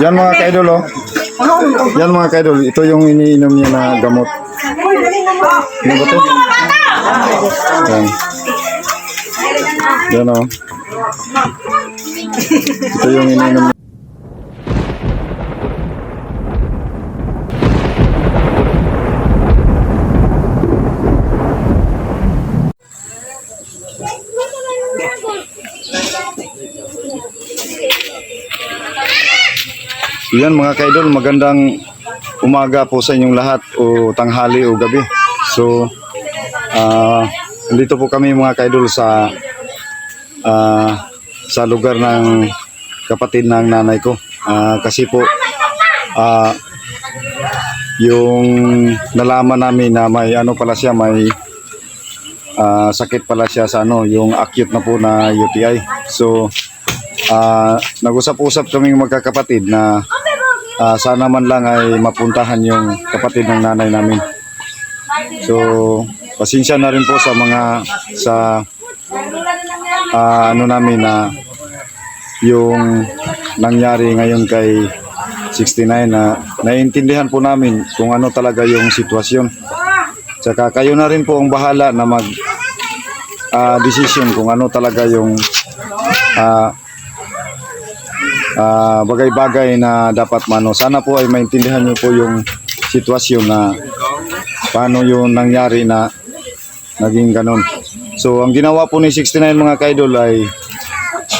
Yan mga kaidol oh. Yan mga kaidol, ito yung iniinom niya na gamot. Ano ba to? Yan. Yan oh. Ito yung iniinom niya. Yan mga kaidol, magandang umaga po sa inyong lahat o tanghali o gabi. So, ah nandito po kami mga kaidol sa ah, sa lugar ng kapatid ng nanay ko. Ah, kasi po ah, yung nalaman namin na may ano pala siya, may ah, sakit pala siya sa ano, yung acute na po na UTI. So, ah, nag-usap-usap kaming magkakapatid na ah, sana man lang ay mapuntahan yung kapatid ng nanay namin. So, pasensya na rin po sa mga sa ah, ano namin na yung nangyari ngayon kay 69 na naiintindihan po namin kung ano talaga yung sitwasyon. Tsaka kayo na rin po ang bahala na mag ah, decision kung ano talaga yung ah, ah, bagay-bagay na dapat mano. Sana po ay maintindihan niyo po yung sitwasyon na paano yung nangyari na naging ganun. So, ang ginawa po ni 69 mga kaidol ay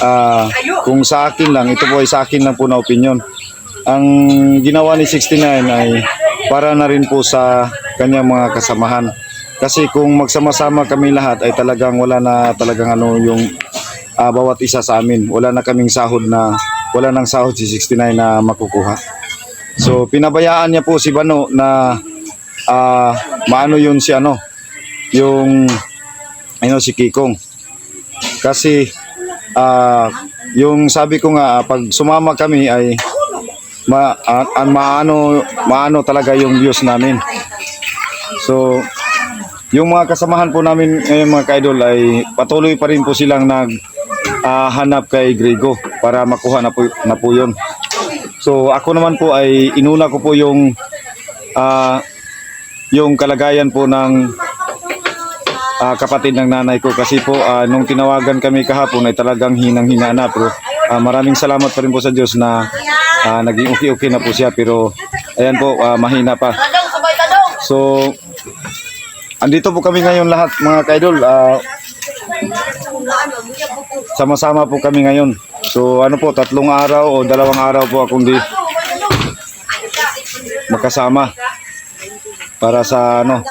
ah, kung sa akin lang, ito po ay sa akin lang po na opinion. Ang ginawa ni 69 ay para na rin po sa kanyang mga kasamahan. Kasi kung magsama-sama kami lahat ay talagang wala na talagang ano yung ah, bawat isa sa amin. Wala na kaming sahod na wala nang sahod si 69 na makukuha. So pinabayaan niya po si Bano na ah, maano yun si ano yung ano si Kikong. Kasi ah, yung sabi ko nga ah, pag sumama kami ay ma, ah, ah, maano maano talaga yung views namin. So yung mga kasamahan po namin ngayon mga kaidol ay patuloy pa rin po silang nag ah, hanap kay Grego para makuha na po, na po yun. So ako naman po ay inuna ko po yung ah, yung kalagayan po ng ah, kapatid ng nanay ko kasi po ah, nung tinawagan kami kahapon ay talagang hinang-hina na pero ah, maraming salamat pa rin po sa Diyos na ah, naging okay-okay na po siya pero ayan po ah, mahina pa. So andito po kami ngayon lahat mga kaidol. ah, sama-sama po kami ngayon. So ano po, tatlong araw o dalawang araw po akong di magkasama para sa ano.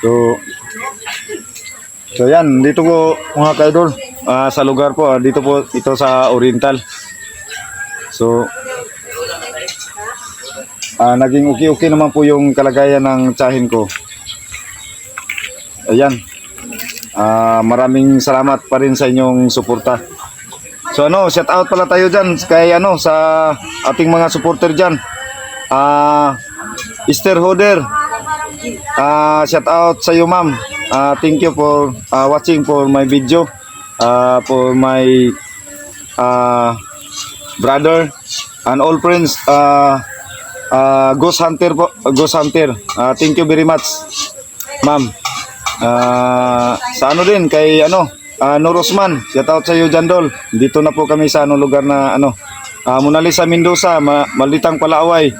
So So yan, dito po mga kaidol, ah, sa lugar po, ah, dito po ito sa Oriental. So Ah, naging okay-okay naman po yung kalagayan ng tsahin ko. Ayan. Ah, maraming salamat pa rin sa inyong suporta. So ano, shout out pala tayo diyan kay ano sa ating mga supporter diyan. Ah, Esther Hoder. Ah, shout out sa iyo, ma'am. Ah, thank you for ah, watching for my video. Ah, for my ah, brother and all friends. Ah, Ah, Ghost Hunter po, Ghost Hunter. Ah, thank you very much, ma'am. Ah, sa ano din kay ano, ah, Norosman. Shout out sa iyo Jandol. Dito na po kami sa ano lugar na ano, ah, Mona Lisa Mendoza, Ma Malitang Palaaway,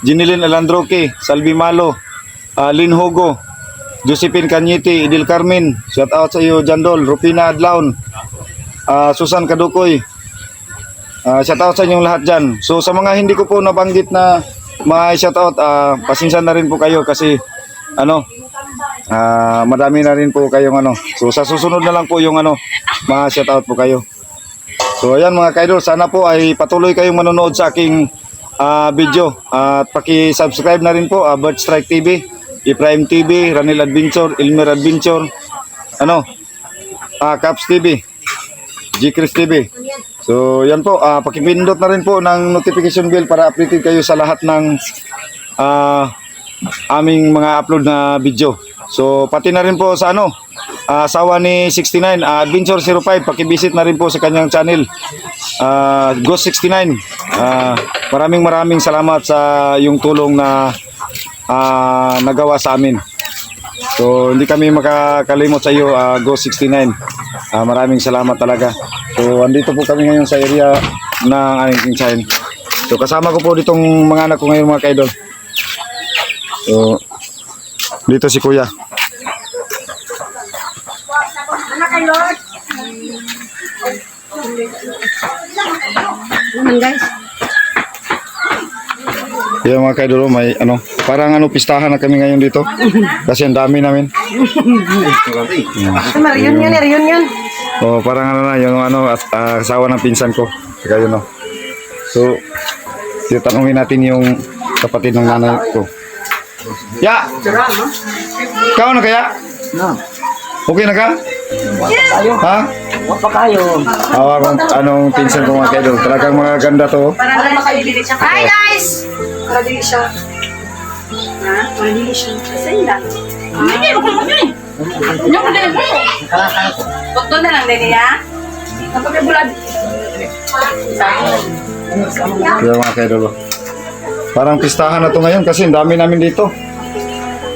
Jinilin Alandroque, Salvi Malo, ah, Lin Hugo, Josephine Canyete, Idil Carmen. Shout out sa iyo Jandol, Rupina Adlaon, ah, Susan Kadukoy. Ah, shout out sa inyong lahat dyan. So sa mga hindi ko po nabanggit na mga shout out, ah, pasensya na rin po kayo kasi ano, ah, madami na rin po kayong ano. So sa susunod na lang po yung ano, mga shout out po kayo. So ayan mga kaidol, sana po ay patuloy kayong manonood sa aking ah, video. At paki-subscribe na rin po, uh, Bird Strike TV, Iprime TV, Ranil Adventure, Ilmer Adventure, ano, ah, Caps TV, G-Chris TV. So, yan po, ah pakipindot na rin po ng notification bell para updated kayo sa lahat ng ah, aming mga upload na video. So pati na rin po sa ano, ah, asawa ni 69, ah, Adventure 05, pakivisit na rin po sa kanyang channel. Ah, Ghost 69. Ah, maraming maraming salamat sa yung tulong na ah, nagawa sa amin. So hindi kami makakalimot sa iyo, ah, Ghost 69. Ah, maraming salamat talaga. So andito po kami ngayon sa area ng aming Chain. So kasama ko po ditong mga anak ko ngayon mga kaidol. So dito si Kuya. Naman guys. Yan mga kaidol, oh, may ano, parang ano pistahan na kami ngayon dito. Kasi ang dami namin. Ito marion yan, marion yan. Oh, parang ano na, yung ano, at ah, asawa ng pinsan ko. Kaya yun, oh. So, titanungin natin yung kapatid ng nanay ko. Ya! Ikaw na kaya? Okay na ka? Ha? Wapa kayo. Awa kong anong pinsan ko mga kaidol. Talagang mga ganda to. oh. Para lang makaibili siya. Hi guys! Para dili siya. Ha? Para dili siya. Kasi lang. Hindi, makulong yun eh. Yung din. Doktor na lang din niya. Kapag may bulad. Kaya mga kaidol. oh. Parang pistahan na to ngayon kasi ang dami namin dito.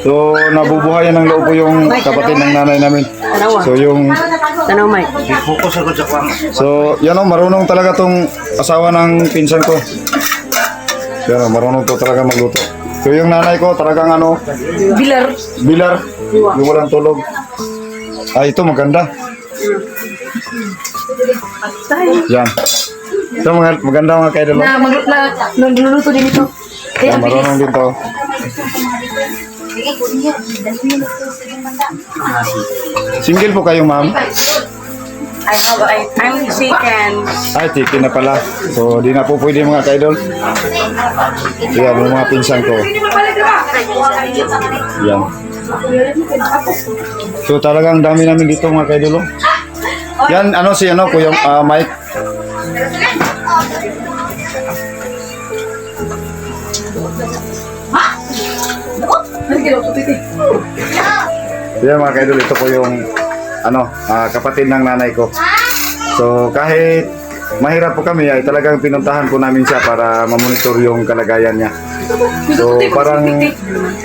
So, nabubuhayan ng loob yung kapatid ng nanay namin. So, yung Tanaw, Mike. Focus ako sa kwang. So, yan o, marunong talaga tong asawa ng pinsan ko. Yan o, marunong to talaga magluto. So, yung nanay ko, talagang ano, Bilar. bilar, yung walang tulog. Ah, ito maganda. Yan. Ito mga, maganda mga kaidol. Na magluto na nagluluto din ito. Kaya marunong din to. Single po kayo, ma'am? I have I, I'm chicken. Ay, tiki na pala. So, di na po pwede mga kaidol. Yan, yung mga pinsan ko. Yan. So talagang dami namin dito mga kaidolo. Yan ano si ano kuya ah, Mike. Yan mga kaidol, ito po yung ano, ah, kapatid ng nanay ko. So kahit mahirap po kami ay talagang pinuntahan po namin siya para mamonitor yung kalagayan niya. So parang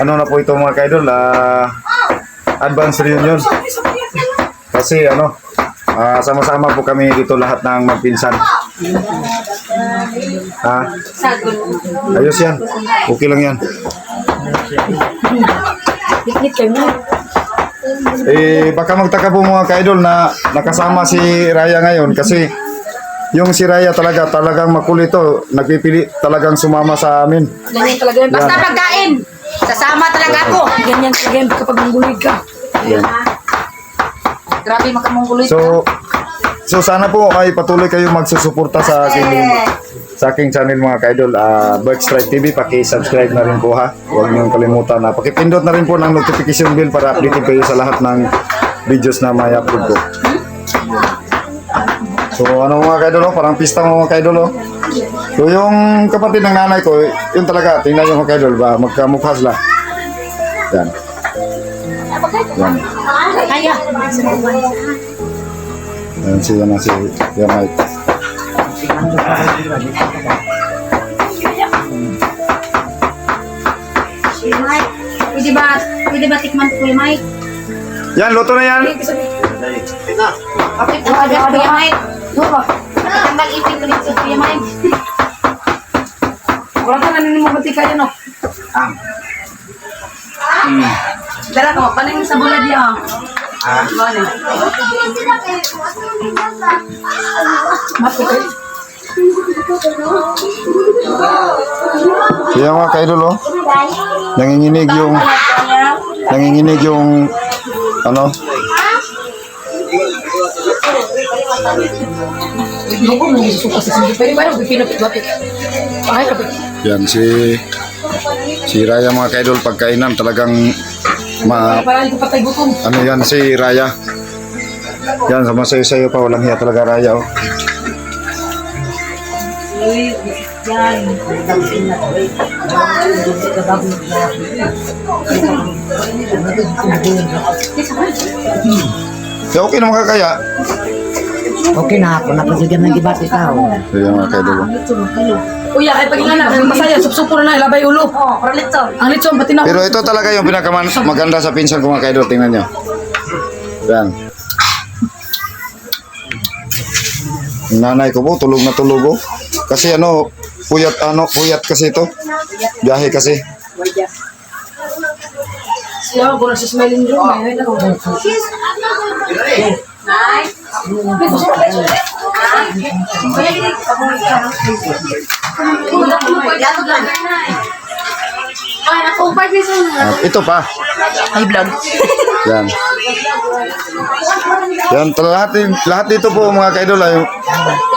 ano na po ito mga kaidol, ah, advance reunion. Kasi ano, ah, sama-sama po kami dito lahat ng magpinsan. Ha? Ayos yan. Okay lang yan. Hikit kayo. Eh, baka magtaka po mga ka-idol na nakasama si Raya ngayon kasi yung si Raya talaga, talagang makulito. Nagpipili talagang sumama sa amin. Ganyan talaga yan. Basta pagkain. Sasama talaga ako. Ganyan talaga yan kapag mangguloy ka. Yan. Grabe makamangguloy ka. So, so sana po ay patuloy kayo magsusuporta sa aking sa aking channel mga ka-idol. Uh, Strike TV, paki-subscribe na rin po ha. Huwag niyong kalimutan na pakipindot na rin po ng notification bell para updated kayo sa lahat ng videos na may upload ko. So ano mga ka-idol, oh, parang pista mga ka-idol. oh. So yung kapatid ng nanay ko, yun talaga, tingnan yung mga ka-idol ba, magkamukha sila. Yan. Yan. Kaya. Yan si, yan si, yan Mike. Mike, pwede ba, pwede ba tikman ko Kuya Mike? Yan, luto na yan. Okay, po agad Kuya Mike. Matanggal ipin ko dito Kuya Mike. Wala ka nanin mo pati kayo no. Dala ko, paning sa bulad niya. Ah. Mali. Mati kayo. Yan mga ka-idol, oh. Nanginginig yung, nanginginig yung, ano, Dugo mo yung suka sa sindi. Pwede ba yung pinapit-bapit? Pakay ka yan si, si Raya mga ka-idol, pagkainan talagang, ma, ano yan si Raya. Yan, sama sa'yo sa'yo pa, walang hiya talaga Raya, oh. Yan. So, okay naman kakaya. Okay na ako, napasigan ng iba't ikaw. So, yan mga kaidol. oh. Kuya, ay pag nga na, masaya, supsupo na na, ilabay ulo. Oo, oh, litson. Ang litson, pati na. Pero ito talaga yung pinakaman maganda sa pinsan ko mga kaidol. Tingnan nyo. Yan. Yung nanay ko po, tulog na tulog oh. Kasi ano, puyat ano, puyat kasi ito. Biyahe kasi. Siya, kung nasa smiling room, may na kung At ito pa. Ay, vlog. Yan. Yan, lahat, lahat dito po mga kaidol ay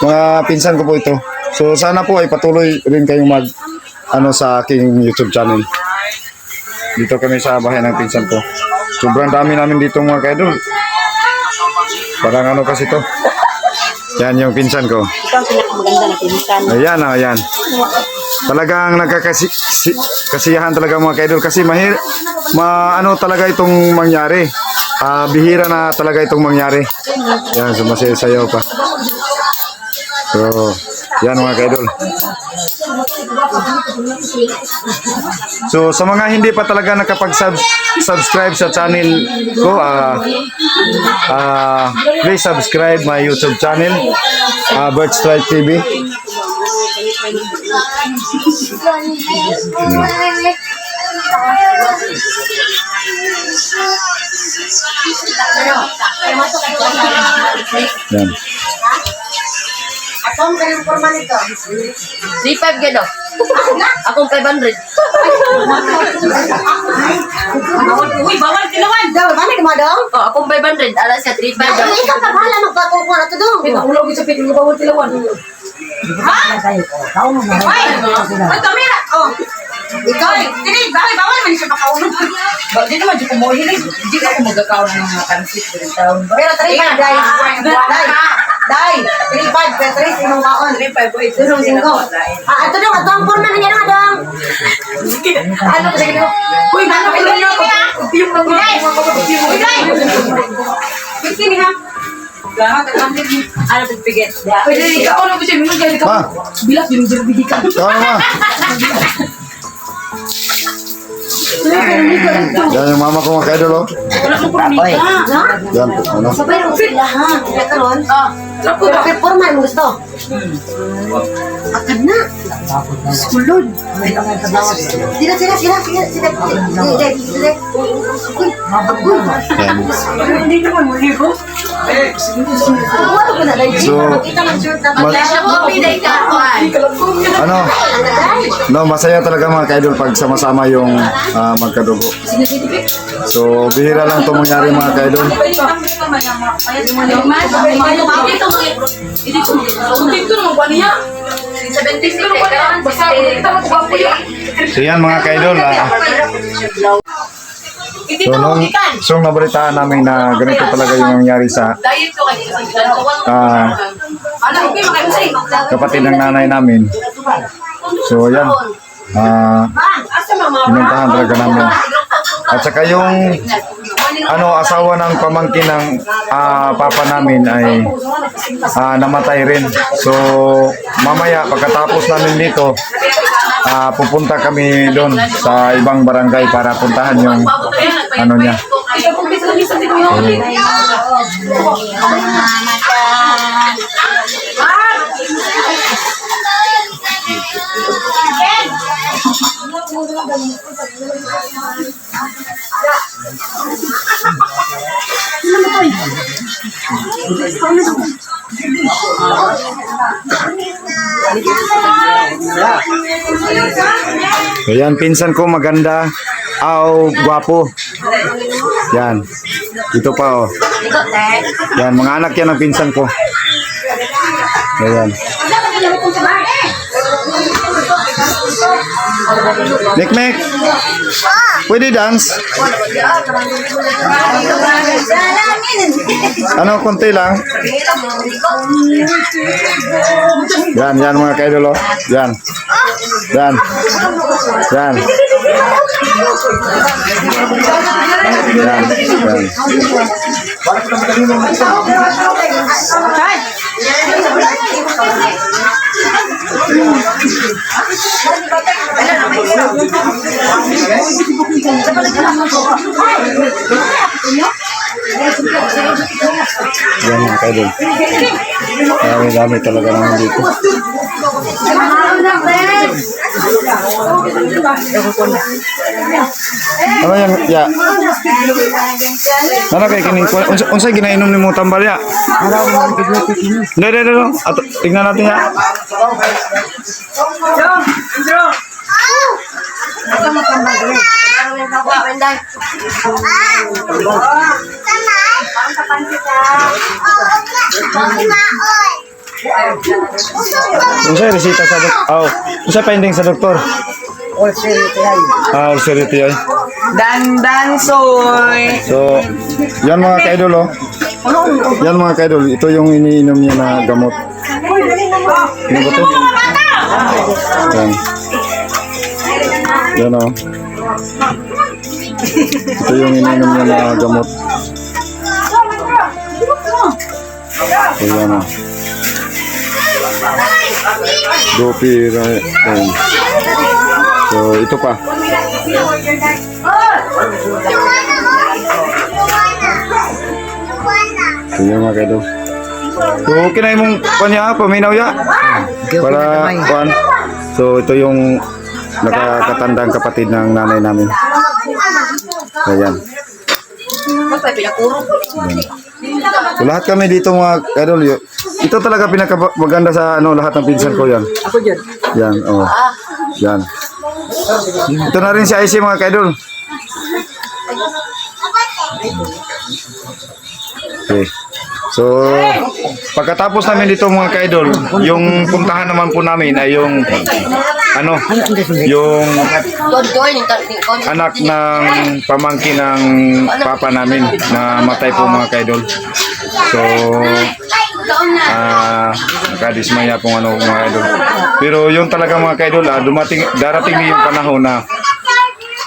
mga pinsan ko po ito. So sana po ay patuloy rin kayong mag ano sa aking YouTube channel. Dito kami sa bahay ng pinsan ko. Sobrang dami namin dito mga kaidol. Parang ano kasi to. Yan yung pinsan ko. Ikaw ang pinakamaganda na pinsan. Ayan, ah, ayan. Talagang nagkakasi si- kasiyahan talaga mga kaidol kasi mahir ma ano talaga itong mangyari. Ah, bihira na talaga itong mangyari. Yan, sumasayaw pa. So, yan mga kaidol. So, sa mga hindi pa talaga nakapag-subscribe sa channel ko, ah ah, please subscribe my YouTube channel, uh, Bird Strike TV. Yan. Akong kanyang forma nito. 3.5 gano. Akong 500. Uy, bawal tilawan. Daw, balik mo dong? Oh, akong 500. Alas ka, 3.5. Ay, ikaw ka bahala magpakukuha na to dong. Ito, ulog sa pitin ko bawal tilawan. Ha? Ay, ay, kamera. Oh. Ikaw, Tini, bakit bawal man siya makaulog? Ba, di naman, di ko mo hilig. Di ko magkakaon ng mga pansit ko rin taon. pero 3-5, Dai. 3-5, pero 3 imong kaon. 3.5 ko ito. Tulong singko. Ah, ito dong, ito ang forma niya dong. Ano kasi ganito? Uy, ano ka rin ako? Yung mga mga kapatid mo. Sige ha. Lahat ang kantin mo. Ano pagpigit? Pwede ikaw na ba siya? Minun ka. Bilas yun yung bigikan. Tama ma. Yan yung mama ko mga kaidol oh. Oy. Yan. Ano? Sabay mo sila ha. Kaya karon. Ah. Bakit forma mo gusto? Akan na. Skulod. Sila, sila, sila, sila, sila. Sila, sila. Uy. Yan. Hindi naman wala ko. So, ay. Ano? No, masaya talaga mga kaidol pag sama-sama yung ah, magkadugo. So, bihira lang ito mangyari mga kaidol. Dito naman ba niya? 76 Basta kita mo kung po yun. So, yan mga kaidol. ah. So, nung, so nabalitaan namin na ganito talaga yung nangyari sa makakasay. kapatid ng nanay namin. So, yan. Ah, pinuntahan talaga namin. At saka yung ano asawa ng pamangkin ng ah, papa namin ay ah, namatay rin. So mamaya pagkatapos namin dito ah, pupunta kami doon sa ibang barangay para puntahan yung ano niya. So yan, pinsan ko maganda. Aw, gwapo. Yan. Ito pa oh. Yan, mga anak yan ng pinsan ko. Ayan. Mek Mek. Pwede dance? Ano, konti lang? Yan, yan mga kaidol oh. Yan. Yan. Yan. Yan, yan. Kaidol. Dami-dami talaga naman dito. Ano yan? Ya. Ano kay kining unsay ginainom nimo tambal ya? Dai dai dai. Ato tingnan natin ya. Unsay resita sa doktor? Oh, unsay finding sa doktor? Ah, ulcerity ay. Dandan soy. So, yan mga kaidol oh. Yan mga kaidol, ito yung iniinom niya na gamot. Ano ba to? Yan. Yan oh. Ito yung iniinom niya na gamot. So yan oh. Dopi, right? Yan. So, ito pa. Yan mga kaidol. So, okay na yung kanya, paminaw ya. Para, kuan. So, ito yung nakakatandang kapatid ng nanay namin. Ayan. So, lahat kami dito mga idol. y- Ito talaga pinaka maganda sa ano lahat ng pinsan ko yan. Ako dyan. Yan, oh. Yan. Ito na rin si IC mga kaidol. Okay. So, pagkatapos namin dito mga kaidol, yung puntahan naman po namin ay yung ano, yung anak ng pamangkin ng papa namin na matay po mga kaidol. So, ah nakadismaya pong ano mga kaidol. Pero yung talaga mga kaidol, ah, dumating, darating din yung panahon na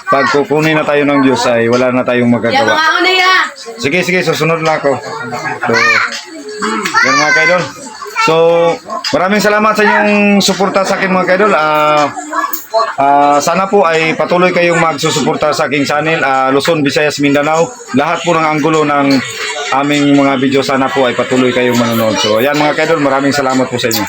pag kukunin na tayo ng Diyos ay wala na tayong magagawa. Sige, sige, susunod lang ako. So, yan mga kaidol. So, maraming salamat sa inyong suporta sa akin mga kaidol. Ah, ah, sana po ay patuloy kayong magsusuporta sa aking channel, ah, Luzon, Visayas, Mindanao. Lahat po ng anggulo ng aming mga video, sana po ay patuloy kayong manonood. So, ayan mga kaidol, maraming salamat po sa inyo.